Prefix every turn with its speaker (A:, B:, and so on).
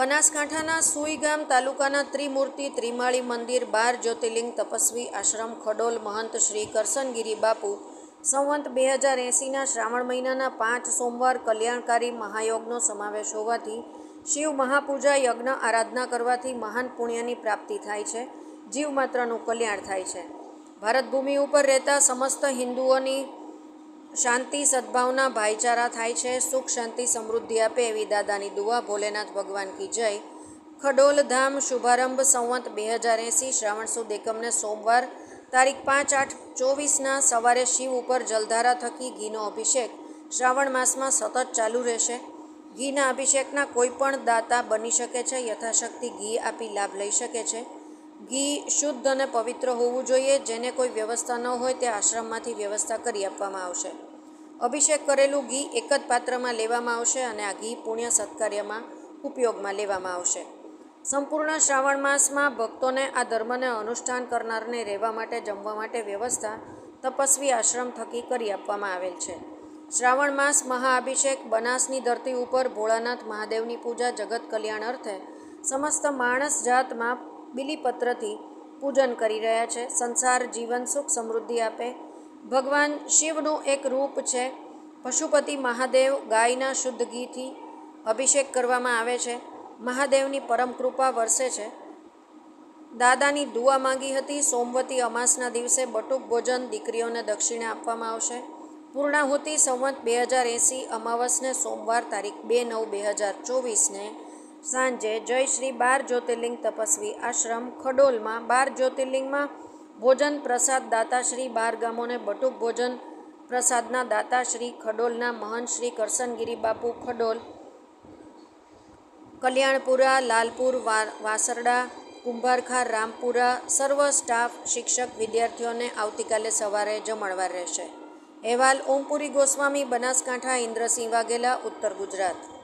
A: બનાસકાંઠાના સુઈગામ તાલુકાના ત્રિમૂર્તિ ત્રિમાળી મંદિર બાર જ્યોતિર્લિંગ તપસ્વી આશ્રમ ખડોલ મહંત શ્રી કરસનગીરી બાપુ સંવંત બે હજાર એંસીના શ્રાવણ મહિનાના પાંચ સોમવાર કલ્યાણકારી મહાયોગનો સમાવેશ હોવાથી શિવ મહાપૂજા યજ્ઞ આરાધના કરવાથી મહાન પુણ્યની પ્રાપ્તિ થાય છે, જીવ માત્રનું કલ્યાણ થાય છે. ભારત ભૂમિ ઉપર રહેતા સમસ્ત હિન્દુઓની શાંતિ સદભાવના ભાઈચારા થાય છે, સુખ, શાંતિ, સમૃદ્ધિ આપે એવી દાદાની દુઆ. ભોલેનાથ ભગવાન કી જય. ખડોલ ધામ શુભારંભ સંવંત બે હજાર એંસી શ્રાવણ સુદ એકમને સોમવાર, તારીખ પાંચ આઠ ચોવીસના સવારે શિવ ઉપર જલધારા થકી ઘીનો અભિષેક. શ્રાવણ માસમાં સતત ચાલુ રહેશે. ઘીના અભિષેકના કોઈ પણ દાતા બની શકે છે, યથાશક્તિ ઘી આપી લાભ લઈ શકે છે. ઘી શુદ્ધ અને પવિત્ર હોવું જોઈએ. જેને કોઈ વ્યવસ્થા ન હોય તે આશ્રમમાંથી વ્યવસ્થા કરી આપવામાં આવશે. અભિષેક કરેલું ઘી એક જ પાત્રમાં લેવામાં આવશે અને આ ઘી પુણ્ય સત્કાર્યમાં ઉપયોગમાં લેવામાં આવશે. સંપૂર્ણ શ્રાવણ માસમાં ભક્તોને આ ધર્મને અનુષ્ઠાન કરનારને રહેવા માટે, જમવા માટે વ્યવસ્થા તપસ્વી આશ્રમ થકી કરી આપવામાં આવેલ છે. શ્રાવણ માસ મહાઅભિષેક બનાસની ધરતી ઉપર ભોળાનાથ મહાદેવની પૂજા જગત કલ્યાણ અર્થે સમસ્ત માણસ જાતમાં બિલીપત્રથી પૂજન કરી રહ્યા છે. સંસાર જીવન સુખ સમૃદ્ધિ આપે. ભગવાન શિવનું એક રૂપ છે. પશુપતિ મહાદેવ ગાયના શુદ્ધ ઘીથી અભિષેક કરવામાં આવે છે. મહાદેવની પરમ કૃપા વરસે છે. દાદાની દુઆ માંગી હતી, સોમવતી અમાસના દિવસે બટુક ભોજન દીકરીઓને દક્ષિણા આપવામાં આવશે. પૂર્ણાહુતિ સંવત બે હજાર એંસી અમાવસને સોમવાર તારીખ બે નવ બે હજાર ચોવીસને સાંજે જય શ્રી બાર જ્યોતિર્લિંગ તપસ્વી આશ્રમ ખડોલમાં બાર જ્યોતિર્લિંગમાં ભોજન પ્રસાદ દાતાશ્રી બાર ગામોને બટુક ભોજન પ્રસાદના દાતાશ્રી ખડોલના મહંત શ્રી કરસનગીરી બાપુ ખડોલ, કલ્યાણપુરા, લાલપુર વાસરડા, કુંભારખા, રામપુરા, સર્વ સ્ટાફ શિક્ષક વિદ્યાર્થીઓને આવતીકાલે સવારે જમણવાર રહેશે. અહેવાલ ઓમપુરી ગોસ્વામી, બનાસકાંઠા, ઇન્દ્રસિંહ વાઘેલા, ઉત્તર ગુજરાત.